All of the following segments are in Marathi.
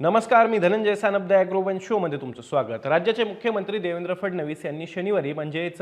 नमस्कार मी धनंजय सानप द ॲग्रोवन शोमध्ये तुमचं स्वागत. राज्याचे मुख्यमंत्री देवेंद्र फडणवीस यांनी शनिवारी म्हणजेच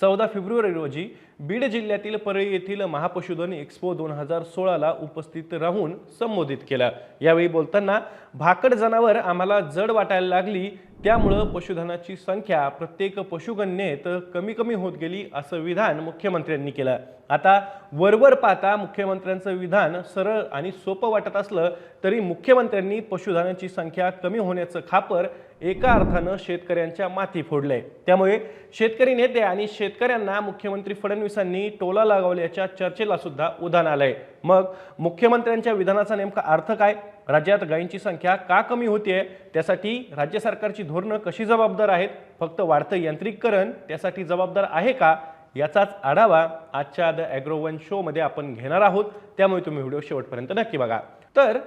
चौदा फेब्रुवारी रोजी बीड जिल्ह्यातील परळी येथील महापशुधन एक्स्पो दोन हजार सोळाला उपस्थित राहून संबोधित केलं. यावेळी बोलताना भाकड जनावर आम्हाला जड वाटायला लागली त्यामुळं पशुधनाची संख्या प्रत्येक पशुगणनेत कमी कमी होत गेली असं विधान मुख्यमंत्र्यांनी केलं. आता वरवर पाहता मुख्यमंत्र्यांचं विधान सरळ आणि सोपं वाटत असलं तरी मुख्यमंत्र्यांनी पशुधनाची संख्या कमी होण्याचं खापर एका अर्थानं शेतकऱ्यांच्या माथी फोडलंय त्यामुळे शेतकरी नेते आणि शेतकऱ्यांना मुख्यमंत्री फडणवीसांनी टोला लगावल्याच्या चर्चेला सुद्धा उधाण आलंय. मग मुख्यमंत्र्यांच्या विधानाचा नेमका अर्थ काय? राज्यात गायींची संख्या का कमी होतीये त्यासाठी राज्य सरकारची धोरणं कशी जबाबदार आहेत फक्त वाढतं यांत्रिकीकरण त्यासाठी जबाबदार आहे का याचाच आढावा आजच्या द ॲग्रोवन शोमध्ये आपण घेणार आहोत. त्यामुळे तुम्ही व्हिडिओ शेवटपर्यंत नक्की बघा. तर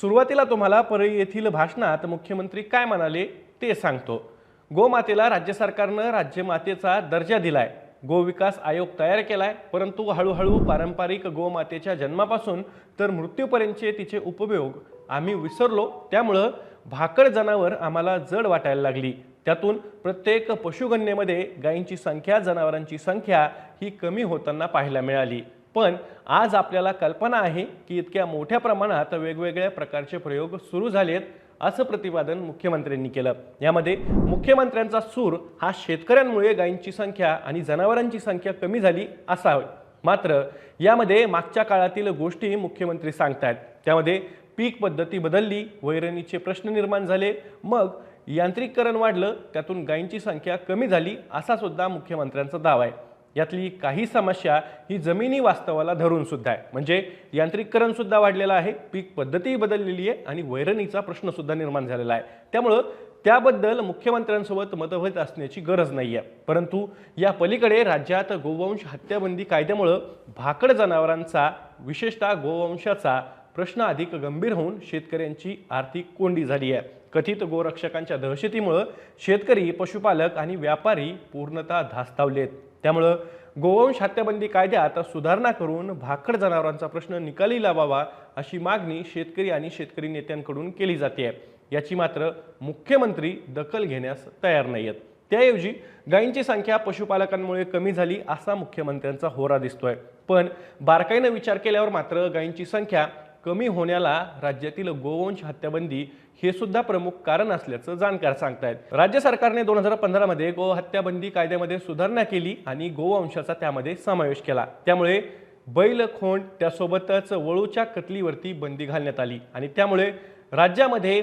सुरुवातीला तुम्हाला परळी येथील भाषणात मुख्यमंत्री काय म्हणाले ते सांगतो. गोमातेला राज्य सरकारनं राज्यमातेचा दर्जा दिलाय. गोविकास आयोग तयार केलाय. परंतु हळूहळू पारंपरिक गोमातेच्या जन्मापासून तर मृत्यूपर्यंतचे तिचे उपयोग आम्ही विसरलो त्यामुळं भाकड जनावर आम्हाला जड वाटायला लागली. त्यातून प्रत्येक पशुगणनेमध्ये गायींची संख्या जनावरांची संख्या ही कमी होताना पाहायला मिळाली. पण आज आपल्याला कल्पना आहे की इतक्या मोठ्या प्रमाणात वेगवेगळ्या प्रकारचे प्रयोग सुरू झालेत असं प्रतिपादन मुख्यमंत्र्यांनी केलं. यामध्ये मुख्यमंत्र्यांचा सूर हा शेतकऱ्यांमुळे गायींची संख्या आणि जनावरांची संख्या कमी झाली असा मात्र यामध्ये मागच्या काळातील गोष्टी मुख्यमंत्री सांगतायत. त्यामध्ये पीक पद्धती बदलली वैरणीचे प्रश्न निर्माण झाले मग यांत्रिकीकरण वाढलं त्यातून गायींची संख्या कमी झाली असा सुद्धा मुख्यमंत्र्यांचा दावा आहे. यातली काही समस्या ही जमिनी वास्तवाला धरून सुद्धा आहे. म्हणजे यांत्रिकरण सुद्धा वाढलेलं आहे पीक पद्धतीही बदललेली आहे आणि वैरणीचा प्रश्न सुद्धा निर्माण झालेला आहे. त्यामुळं त्याबद्दल मुख्यमंत्र्यांसोबत मतभेद असण्याची गरज नाही आहे. परंतु या पलीकडे राज्यात गोवंश हत्याबंदी कायद्यामुळं भाकड जनावरांचा विशेषतः गोवंशाचा प्रश्न अधिक गंभीर होऊन शेतकऱ्यांची आर्थिक कोंडी झाली आहे. कथित गोरक्षकांच्या दहशतीमुळं शेतकरी पशुपालक आणि व्यापारी पूर्णतः धास्तावलेत. त्यामुळं गोवंश हत्याबंदी कायद्यात सुधारणा करून भाकड जनावरांचा प्रश्न निकाली लावावा अशी मागणी शेतकरी आणि शेतकरी नेत्यांकडून केली जाते. याची मात्र मुख्यमंत्री दखल घेण्यास तयार नाही आहेत त्याऐवजी गायींची संख्या पशुपालकांमुळे कमी झाली असा मुख्यमंत्र्यांचा होरा दिसतोय. पण बारकाईनं विचार केल्यावर मात्र गायींची संख्या कमी होण्याला राज्यातील गोवंश हत्याबंदी हे सुद्धा प्रमुख कारण असल्याचं जाणकार सांगतायत. राज्य सरकारने दोन हजार पंधरामध्ये गो हत्याबंदी कायद्यामध्ये सुधारणा केली आणि गोवंशाचा त्यामध्ये समावेश केला. त्यामुळे बैल खोंड त्यासोबतच वळूच्या कतलीवरती बंदी घालण्यात आली आणि त्यामुळे राज्यामध्ये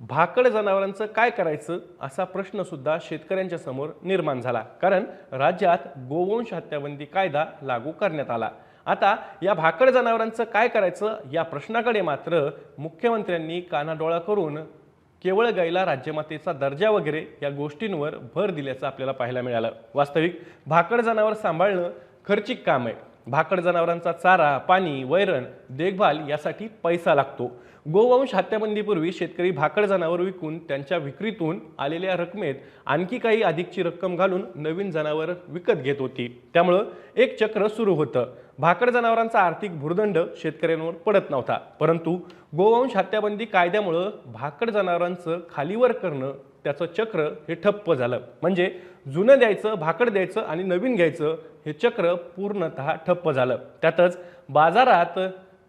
भाकड जनावरांचं काय करायचं असा प्रश्न सुद्धा शेतकऱ्यांच्या समोर निर्माण झाला. कारण राज्यात गोवंश हत्याबंदी कायदा लागू करण्यात आला. आता या भाकड जनावरांचं काय करायचं? या प्रश्नाकडे मात्र मुख्यमंत्र्यांनी कानाडोळा करून केवळ गायीला राज्यमातेचा दर्जा वगैरे या गोष्टींवर भर दिल्याचं आपल्याला पाहायला मिळालं. वास्तविक भाकड जनावर सांभाळणं खर्चिक काम आहे. भाकड जनावरांचा चारा पाणी वैरण देखभाल यासाठी पैसा लागतो. गोवंश हत्याबंदीपूर्वी शेतकरी भाकड जनावर विकून त्यांच्या विक्रीतून आलेल्या रकमेत आणखी काही अधिकची रक्कम घालून नवीन जनावर विकत घेत होती. त्यामुळं एक चक्र सुरू होतं. भाकड जनावरांचा आर्थिक भुर्दंड शेतकऱ्यांवर पडत नव्हता. परंतु गोवंश हत्याबंदी कायद्यामुळं भाकड जनावरांचं खालीवर करणं त्याचं चक्र हे ठप्प झालं. म्हणजे जुनं द्यायचं भाकड द्यायचं आणि नवीन घ्यायचं हे चक्र पूर्णतः ठप्प झालं. त्यातच बाजारात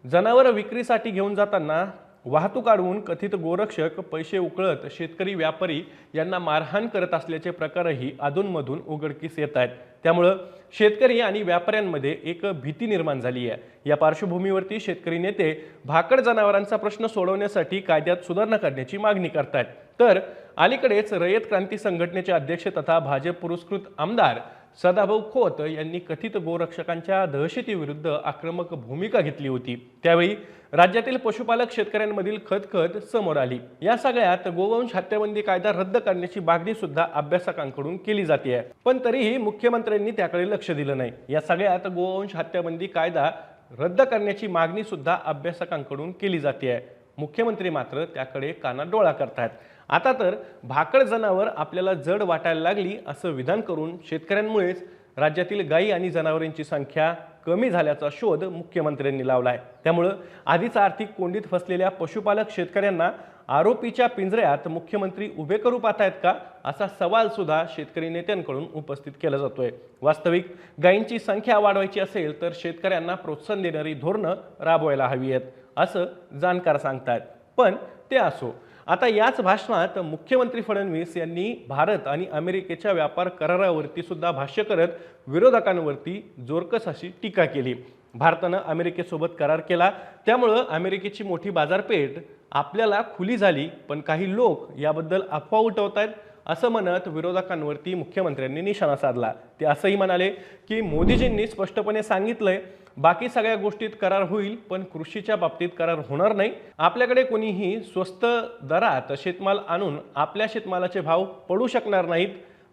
जनावरं विक्रीसाठी घेऊन जाताना वाहतूक अडवून कथित गोरक्षक पैसे उकळत शेतकरी व्यापारी यांना मारहाण करत असल्याचे प्रकारही अधूनमधून उघडकीस येत आहेत. त्यामुळं शेतकरी आणि व्यापाऱ्यांमध्ये एक भीती निर्माण झाली आहे. या पार्श्वभूमीवरती शेतकरी नेते भाकड जनावरांचा प्रश्न सोडवण्यासाठी कायद्यात सुधारणा करण्याची मागणी करतायत. तर अलीकडेच रयत क्रांती संघटनेचे अध्यक्ष तथा भाजप पुरस्कृत आमदार सदाभाऊ खोत यांनी कथित गोरक्षकांच्या दहशतीविरुद्ध आक्रमक भूमिका घेतली होती. त्यावेळी राज्यातील पशुपालक शेतकऱ्यांमधील खतखत समोर आली. या सगळ्यात गोवंश हत्याबंदी कायदा रद्द करण्याची मागणी सुद्धा अभ्यासकांकडून केली जाते. पण तरीही मुख्यमंत्र्यांनी त्याकडे लक्ष दिलं नाही. या सगळ्यात गोवंश हत्याबंदी कायदा रद्द करण्याची मागणी सुद्धा अभ्यासकांकडून केली जाते. मुख्यमंत्री मात्र त्याकडे काना डोळा करतायत. आता तर भाकड जनावर आपल्याला जड वाटायला लागली असं विधान करून शेतकऱ्यांमुळेच राज्यातील गायी आणि जनावरांची संख्या कमी झाल्याचा शोध मुख्यमंत्र्यांनी लावला आहे त्यामुळं आधीच आर्थिक कोंडीत फसलेल्या पशुपालक शेतकऱ्यांना आरोपीच्या पिंजऱ्यात मुख्यमंत्री उभे करू पाहतायत का असा सवाल सुद्धा शेतकरी नेत्यांकडून उपस्थित केला जातोय. वास्तविक गायींची संख्या वाढवायची असेल तर शेतकऱ्यांना प्रोत्साहन देणारी धोरणं राबवायला हवी आहेत असं जाणकार सांगतायत. पण ते असो आता याच भाषणात मुख्यमंत्री फडणवीस यांनी भारत आणि अमेरिकेच्या व्यापार करारावरती सुद्धा भाष्य करत विरोधकांवरती जोरकस अशी टीका केली. भारतानं अमेरिकेसोबत करार केला. त्यामुळं अमेरिकेची मोठी बाजारपेठ आपल्याला खुली झाली पण काही लोक याबद्दल अफवा उठवत आहेत असं म्हणत विरोधकांवरती मुख्यमंत्र्यांनी निशाणा साधला. ते असंही म्हणाले की मोदीजींनी स्पष्टपणे सांगितलंय बाकी सगळ्या गोष्टीत करार होईल पण कृषीच्या बाबतीत करार होणार नाही. आपल्याकडे कोणीही स्वस्त दरात शेतमाल आणून आपल्या शेतमालाचे भाव पडू शकणार नाहीत.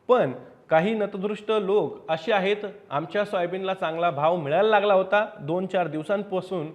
पण काही नतदृष्ट लोक असे आहेत आमच्या सोयाबीनला चांगला भाव मिळायला लागला होता दोन चार दिवसांपासून.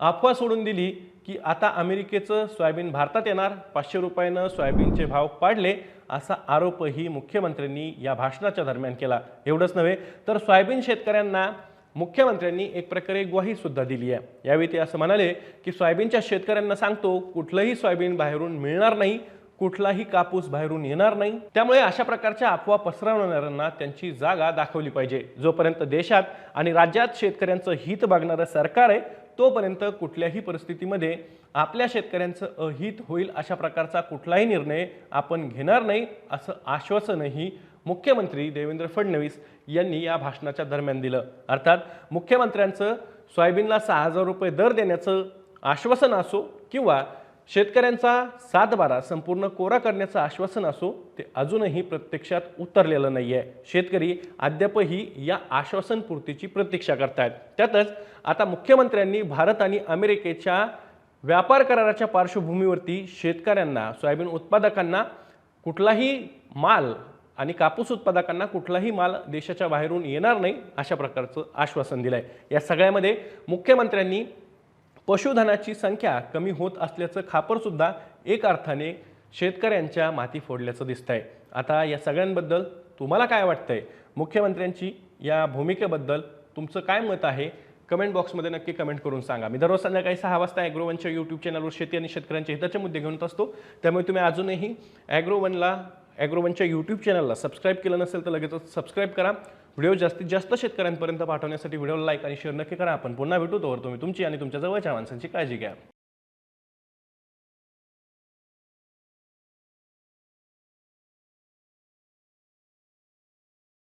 अफवा सोडून दिली की आता अमेरिकेचं सोयाबीन भारतात येणार पाचशे रुपयानं सोयाबीनचे भाव पाडले असा आरोपही मुख्यमंत्र्यांनी या भाषणाच्या दरम्यान केला. एवढंच नव्हे तर सोयाबीन शेतकऱ्यांना मुख्यमंत्र्यांनी एक प्रकारे ग्वाही सुद्धा दिली आहे. यावेळी ते असं म्हणाले की सोयाबीनच्या शेतकऱ्यांना सांगतो कुठलंही सोयाबीन बाहेरून मिळणार नाही कुठलाही कापूस बाहेरून येणार नाही. त्यामुळे अशा प्रकारच्या अफवा पसरवणाऱ्यांना त्यांची जागा दाखवली पाहिजे. जोपर्यंत देशात आणि राज्यात शेतकऱ्यांचं हित बघणारं सरकार आहे तोपर्यंत कुठल्याही परिस्थितीमध्ये आपल्या शेतकऱ्यांचं अहित होईल अशा प्रकारचा कुठलाही निर्णय आपण घेणार नाही असं आश्वासनही मुख्यमंत्री देवेंद्र फडणवीस यांनी या भाषणाच्या दरम्यान दिलं. अर्थात मुख्यमंत्र्यांचं सोयाबीनला सहा हजार रुपये दर देण्याचं आश्वासन असो किंवा शेतकऱ्यांचा सातबारा संपूर्ण कोरा करण्याचं आश्वासन असो ते अजूनही प्रत्यक्षात उतरलेलं नाही आहे शेतकरी अद्यापही या आश्वासनपूर्तीची प्रतीक्षा करतायत. त्यातच आता मुख्यमंत्र्यांनी भारत आणि अमेरिकेच्या व्यापार कराराच्या पार्श्वभूमीवरती शेतकऱ्यांना सोयाबीन उत्पादकांना कुठलाही माल आणि कापूस उत्पादकांना कुठलाही माल देशाच्या बाहेरून येणार नाही अशा प्रकारचं आश्वासन दिलं आहे या सगळ्यामध्ये मुख्यमंत्र्यांनी पशुधनाची संख्या कमी होत असल्याचं खापरसुद्धा एक अर्थाने शेतकऱ्यांच्या माती फोडल्याचं दिसतंय. आता या सगळ्यांबद्दल तुम्हाला काय वाटतंय? मुख्यमंत्र्यांची या भूमिकेबद्दल तुमचं काय मत आहे? कमेंट बॉक्समध्ये नक्की कमेंट करून सांगा. मी दररोज संध्याकाळी सहा वाजता ॲग्रोवनच्या यूट्यूब चॅनलवर शेती आणि शेतकऱ्यांच्या हिताचे मुद्दे घेऊन असतो. त्यामुळे तुम्ही अजूनही ॲग्रोवनला ॲग्रोवनच्या यूट्यूब चॅनलला सबस्क्राईब केलं नसेल तर लगेचच सबस्क्राईब करा. व्हिडिओ जास्तीत जास्त शेतकऱ्यांपर्यंत पाठवण्यासाठी व्हिडिओला लाईक आणि शेअर नक्की करा. आपण पुन्हा भेटू तोवर तुम्ही तुमची आणि तुमच्या जवळच्या माणसांची काळजी घ्या.